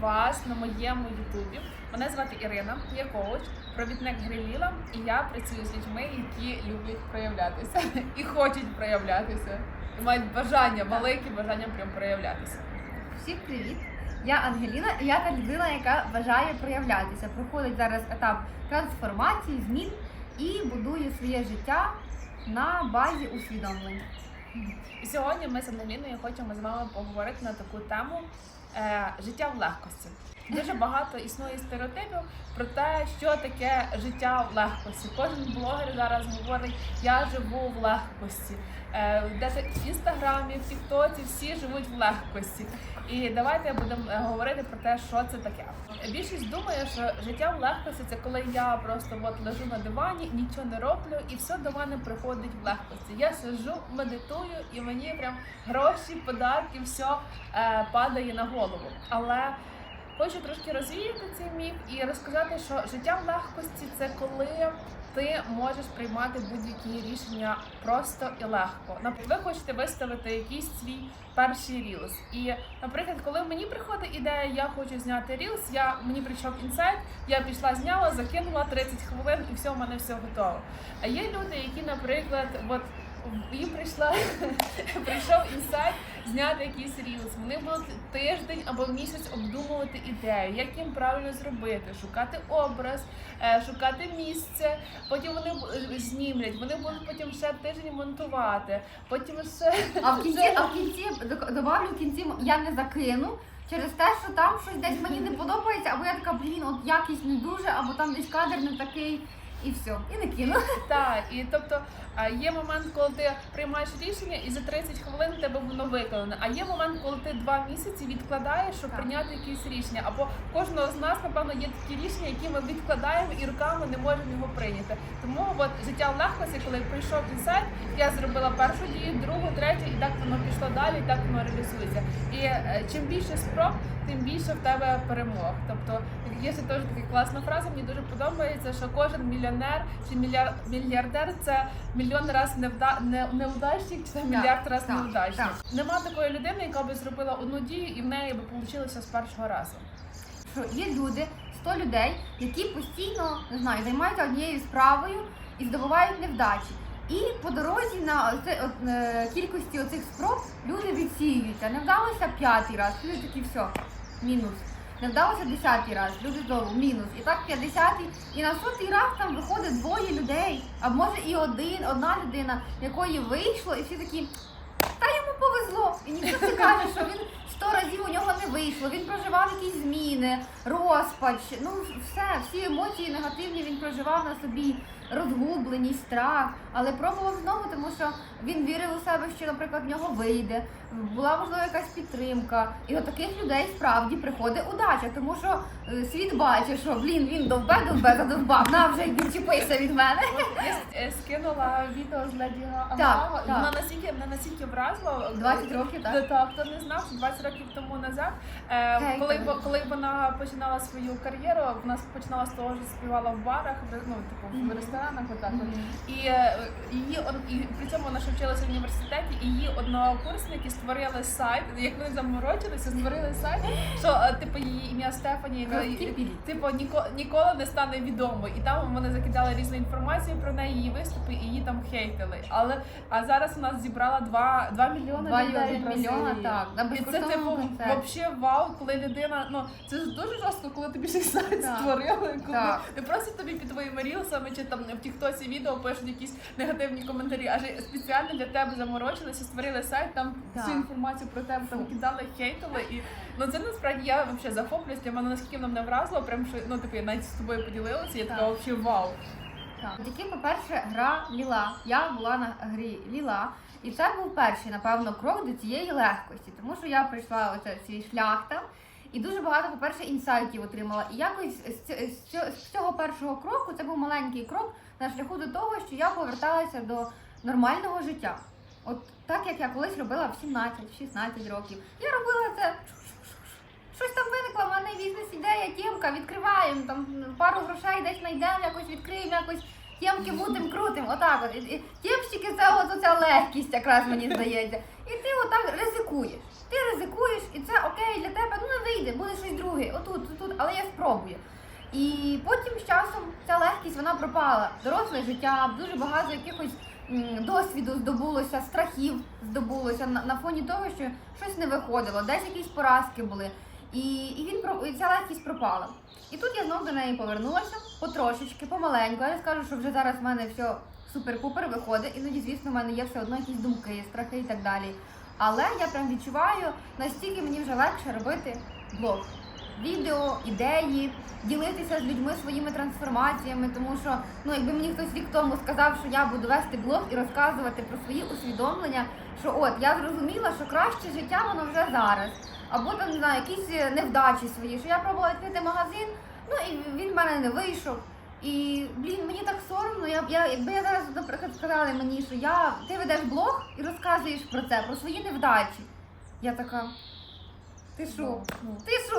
вас на моєму ютубі. Мене звати Ірина, я коуч, провідник Гриліла, і я працюю з людьми, які люблять проявлятися і хочуть проявлятися. І мають бажання, велике бажання прям проявлятися. Всім привіт! Я Ангеліна, і я та людина, яка бажає проявлятися. Проходить зараз етап трансформації, змін і будує своє життя на базі усвідомлень. І сьогодні ми з Ангеліною хочемо з вами поговорити на таку тему життя в легкості. Дуже багато існує стереотипів про те, що таке життя в легкості. Кожен блогер зараз говорить, я живу в легкості. Е, Де в інстаграмі, в Тіктоці всі живуть в легкості. І давайте будемо е, говорити про те, що це таке. Більшість думає, що життя в легкості це коли я просто от лежу на дивані, нічого не роблю, і все до мене приходить в легкості. Я сижу, медитую, і мені прям гроші, подарки, все е, падає на голову. Але хочу трошки розвіяти цей міф і розказати, що життя в легкості це коли ти можеш приймати будь-які рішення просто і легко. Наприклад, ви хочете виставити якийсь свій перший рілс. І, наприклад, коли мені приходить ідея, я хочу зняти рілс, я мені прийшов інсайт, я пішла, зняла, закинула 30 хвилин, і все, у мене все готово. А є люди, які, наприклад, от їм прийшла прийшов інсайт зняти якийсь рілс. Вони будуть тиждень або місяць обдумувати ідею, як їм правильно зробити, шукати образ, е, шукати місце. Потім вони е, знімлять, вони будуть потім ще тиждень монтувати. Потім ще А в кінці, а в кінці добавлю в кінці я не закину. Через те, що там щось десь мені не подобається, або я така, блін, от якість не дуже, або там десь кадр не такий, і все. І не кину. Так, і тобто є момент, коли ти приймаєш рішення, і за 30 хвилин тебе воно виконане. А є момент, коли ти два місяці відкладаєш, щоб Так. прийняти якесь рішення. Або кожного з нас, напевно, є такі рішення, які ми відкладаємо і руками не можемо його прийняти. Тому от життя в легкості, коли прийшов інсайт, я зробила першу дію, другу, третю, і так воно пішло далі, і так воно реалізується. І е, чим більше спроб, тим більше в тебе перемог. Тобто є ще теж така класна фраза, мені дуже подобається, що кожен мільйонер чи мільяр, мільярдер це мільйон раз невда, не, неудачник, чи це мільярд раз так, неудачник. Нема такої людини, яка би зробила одну дію і в неї би вийшло з першого разу. Що є люди, 100 людей, які постійно не знаю, займаються однією справою і здобувають невдачі. І по дорозі на оце, от, е, кількості оцих спроб люди відсіюються. Не вдалося п'ятий раз, люди такі все, мінус. Не вдалося десятий раз, люди знову мінус. І так п'ятдесятий. І на сотий раз там виходить двоє людей, а може і один, одна людина, якої вийшло, і всі такі. Та йому повезло. І ніхто не каже, що він сто разів у нього не вийшло. Він проживав якісь зміни, розпач. Ну все, всі емоції негативні він проживав на собі, розгубленість, страх, але пробував знову, тому що він вірив у себе, що, наприклад, в нього вийде. Була можливо якась підтримка. І от таких людей справді приходить удача, тому що е, світ бачить, що блін, він довбе, довбе, задовбав. На вже відчепися від мене. Я е, скинула відео з Леді Гага. І Вона настільки мене настільки вразила. 20 років, так? Та, так, хто не знав, що 20 років тому назад, е, коли, коли. вона починала свою кар'єру, вона починала з того, що співала в барах, ну типу в Мгм. Ресторанах, отак. І е, її он- і при цьому вона ще вчилася в університеті, і її однокурсники створили сайт, як вони заморочилися, створили сайт, що е, типу її ім'я Стефані, яка типу ніко, ніколи не стане відомою. І там вони закидали різну інформацію про неї, її виступи, і її там хейтили. Але а зараз у нас зібрала 2, 2 мільйони Два людей. мільйона, так, на І це типу вообще вау, коли людина, ну це ж дуже жорстко, коли тобі щось сайт створили. Коли не просто тобі під твоїми рілсами чи там в тіктосі відео пишуть якісь негативні коментарі, а ж спеціально для тебе заморочилися, створили сайт, там Так. всю інформацію про тебе там кидали, хейтили. І ну це насправді я взагалі захоплююсь. Для мене наскільки воно мене вразило, прям що ну типу я навіть з тобою поділилася, я така взагалі вау. Так. Тільки, по-перше, гра Ліла. Я була на грі Ліла. І це був перший, напевно, крок до цієї легкості, тому що я пройшла оце свій шлях там. І дуже багато, по-перше, інсайтів отримала. І якось з цього- першого кроку це був маленький крок на шляху до того, що я поверталася до нормального життя. От так як я колись робила в 17-16 років. Я робила це. Щось там виникло, в мене бізнес-ідея, тємка, відкриваємо, там пару грошей десь знайдемо, якось відкриємо, якось тємки мутим, крутим, отак от. Тємщики це от оця легкість, якраз мені здається. І ти отак І потім з часом ця легкість вона пропала. Доросле життя, дуже багато якихось досвіду здобулося, страхів здобулося на, на фоні того, що щось не виходило, десь якісь поразки були. І, і він і ця легкість пропала. І тут я знову до неї повернулася потрошечки, помаленьку. Я скажу, що вже зараз в мене все супер-пупер виходить. Іноді, звісно, в мене є все одно якісь думки, страхи і так далі. Але я прям відчуваю, настільки мені вже легше робити блог. Відео, ідеї, ділитися з людьми своїми трансформаціями, тому що ну якби мені хтось рік тому сказав, що я буду вести блог і розказувати про свої усвідомлення, що от я зрозуміла, що краще життя воно вже зараз, або там не знаю, якісь е, невдачі свої, що я пробувала відкрити магазин, ну і він в мене не вийшов. І блін, мені так соромно. Я, я якби я зараз, наприклад, сказали мені, що я ти ведеш блог і розказуєш про це, про свої невдачі. Я така. Ти що? Ну, Ти що,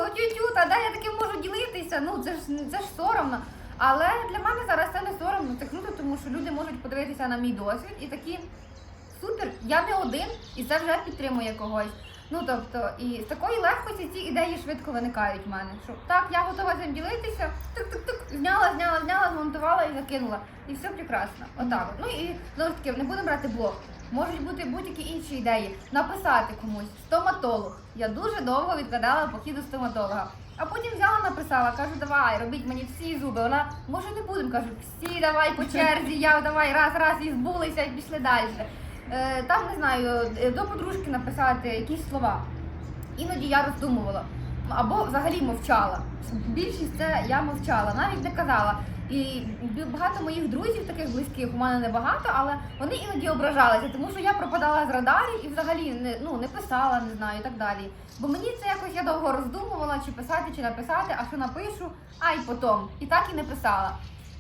та де я таким можу ділитися? Ну це ж це ж соромно. Але для мене зараз це не соромно, це круто, тому що люди можуть подивитися на мій досвід і такі супер, я не один, і це вже підтримує когось. Ну тобто, і з такої легкості ці ідеї швидко виникають в мене. Що так, я готова цим ділитися, тук-тук-тук, зняла, зняла, зняла, змонтувала і закинула. І все прекрасно. Отак. от. Ну і знову ж таки, не будемо брати блог. Можуть бути будь-які інші ідеї. Написати комусь стоматолог. Я дуже довго відкладала похід до стоматолога. А потім взяла, написала, кажу, давай, робіть мені всі зуби. Вона може не будемо, кажу, всі давай по черзі, я давай раз, раз і збулися і пішли далі. Е, там не знаю, е, до подружки написати якісь слова. Іноді я роздумувала або взагалі мовчала. Більшість це я мовчала, навіть не казала. І багато моїх друзів, таких близьких, у мене небагато, але вони іноді ображалися, тому що я пропадала з радарів і взагалі не, ну, не писала, не знаю, і так далі. Бо мені це якось я довго роздумувала, чи писати, чи написати, а що напишу, а й потім. І так і не писала.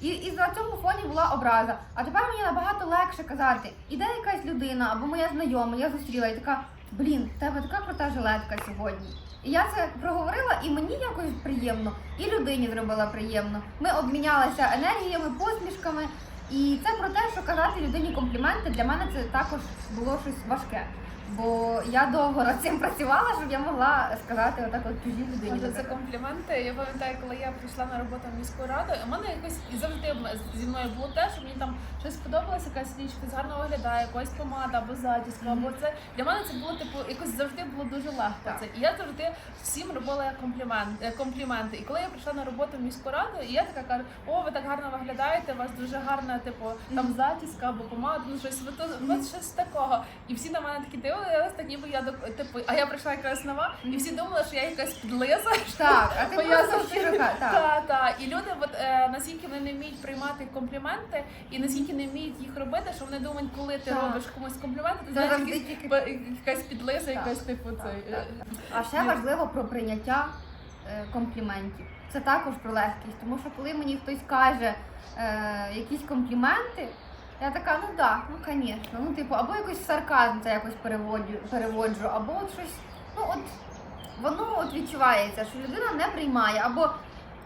І, і на цьому фоні була образа. А тепер мені набагато легше казати, іде якась людина або моя знайома, я зустріла і така, блін, в тебе така крута жилетка сьогодні. Я це проговорила, і мені якось приємно, і людині зробила приємно. Ми обмінялися енергіями, посмішками. І це про те, що казати людині компліменти для мене це також було щось важке. Бо я довго над цим працювала, щоб я могла сказати отак от чужій людині. Може, це компліменти. Я пам'ятаю, коли я прийшла на роботу в міську раду, у мене якось і завжди зі мною було те, що мені там щось сподобалося, якась річ, гарно виглядає, якась помада або зачіска, або це для мене це було типу якось завжди було дуже легко. Так. Це і я завжди всім робила комплімент, е, компліменти. І коли я прийшла на роботу в міську раду, і я така кажу, о, ви так гарно виглядаєте, у вас дуже гарна, типу, там Мгм. зачіска або помада, ну щось ви то Мгм. щось такого. І всі на мене такі дивилися, так ніби я до типу, а я прийшла якраз нова, і всі думали, що я якась підлиза. Так, а ти Бо я завжди- щиро так. Так, так. І люди, от е, наскільки вони не вміють приймати компліменти, і наскільки не вміють їх робити, що вони думають, коли ти Так. робиш комусь компліменти, ти знаєш якась підлиза, якась типу цей. е, А ще важливо про прийняття компліментів. Це також про легкість, тому що коли мені хтось каже е, якісь компліменти, я така, ну так, ну звісно, ну типу, або якось сарказм це якось переводжу, переводжу, або от щось, ну от воно от відчувається, що людина не приймає, або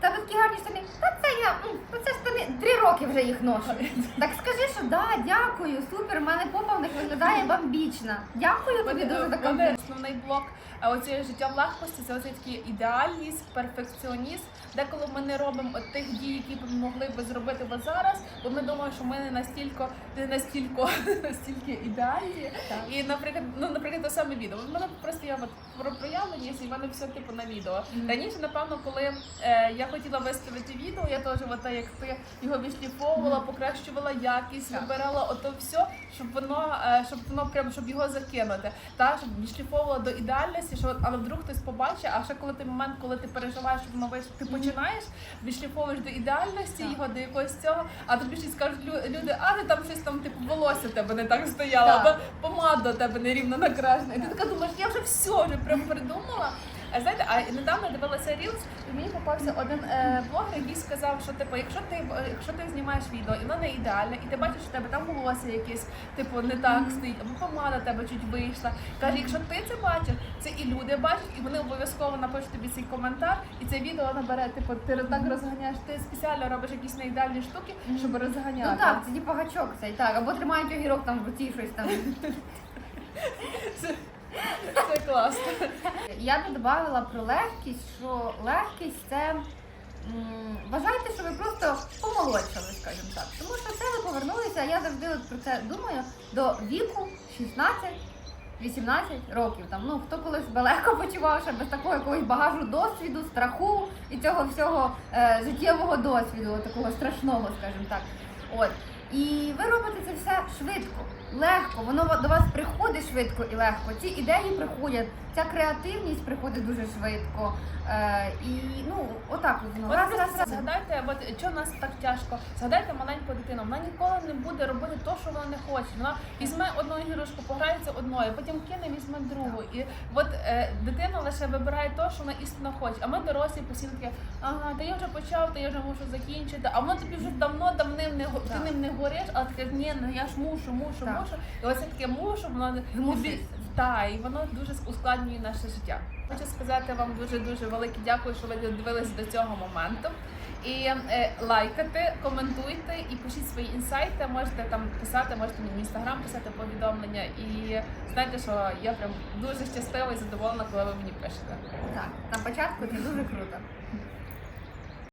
в тебе такі гарні штани, та це я, м, та це штани, три роки вже їх ношу. Так скажи, що да, дякую, супер, в мене попа в них виглядає бомбічна. Дякую тобі дуже за комплімент. основний блок е, оцієї життя в легкості це оцей такий ідеаліст, перфекціоніст. Деколи ми не робимо от тих дій, які б ми могли би зробити би зараз, бо ми думаємо, що ми не настільки не настільки, настільки ідеальні. І, наприклад, ну, наприклад, те саме відео. У мене просто я от про проявленість, і в мене все типу на відео. Раніше, напевно, коли е, я хотіла виставити відео, я теж от, як ти його відшліфовувала, покращувала якість, вибирала ото все, щоб воно, е, щоб воно прям щоб його закинути. Та щоб відшліфовувала до ідеальності, що але вдруг хтось побачить, а ще коли ти момент, коли ти переживаєш, щоб воно вийшло, ти починаєш, відшліфовуєш до ідеальності Так. його, до якогось цього, а тобі щось скажуть лю- люди, а ти там щось там, типу, волосся тебе не так стояло, або помада тебе нерівно накрашена. І ти така думаєш, я вже все вже прям придумала. А знаєте, а недавно дивилася Reels, і мені попався один е, блогер, який сказав, що типу, якщо ти е, якщо ти знімаєш відео, і воно не ідеальне, і ти бачиш, що в тебе там волосся якесь, типу, не так стоїть, або помада тебе чуть вийшла. Каже, якщо ти це бачиш, це і люди бачать, і вони обов'язково напишуть тобі цей коментар, і це відео набере, типу, ти так розганяєш, ти спеціально робиш якісь неідеальні штуки, щоб розганяти. Ну так, це типу гачок цей, так. Або тримають огірок там в руці щось там. Це класно. Я би додавала про легкість, що легкість це вважайте, що ви просто помолодшали, скажімо так. Тому що це ви повернулися, я завжди от про це думаю, до віку 16-18 років. Там, ну, хто коли себе легко почував, ще без такого якогось багажу досвіду, страху і цього всього е, життєвого досвіду, такого страшного, скажімо так. От. І ви робите це все швидко, легко, воно до вас приходить швидко і легко. Ці ідеї приходять, ця креативність приходить дуже швидко. Е, і ну, отак от воно. От Раз, раз, раз. згадайте, от що нас так тяжко. Згадайте маленьку дитину. Вона ніколи не буде робити те, що вона не хоче. Вона візьме одну іграшку, пограється одною, потім кине, візьме другу. І от е, дитина лише вибирає те, що вона істинно хоче. А ми дорослі постійно таке, ага, та я вже почав, та я вже мушу закінчити. А воно тобі вже давно давним не ти ним не гориш, а таке ні, ну я ж мушу, мушу, Так. Мушу. І оце таке мушу, воно не Змушує. і воно дуже ускладнює наше життя. Хочу сказати вам дуже дуже велике дякую, що ви додивились до цього моменту. І е, лайкати, коментуйте і пишіть свої інсайти. Можете там писати, можете мені в інстаграм писати повідомлення. І знаєте, що я прям дуже щаслива і задоволена, коли ви мені пишете. Так, на початку це дуже круто.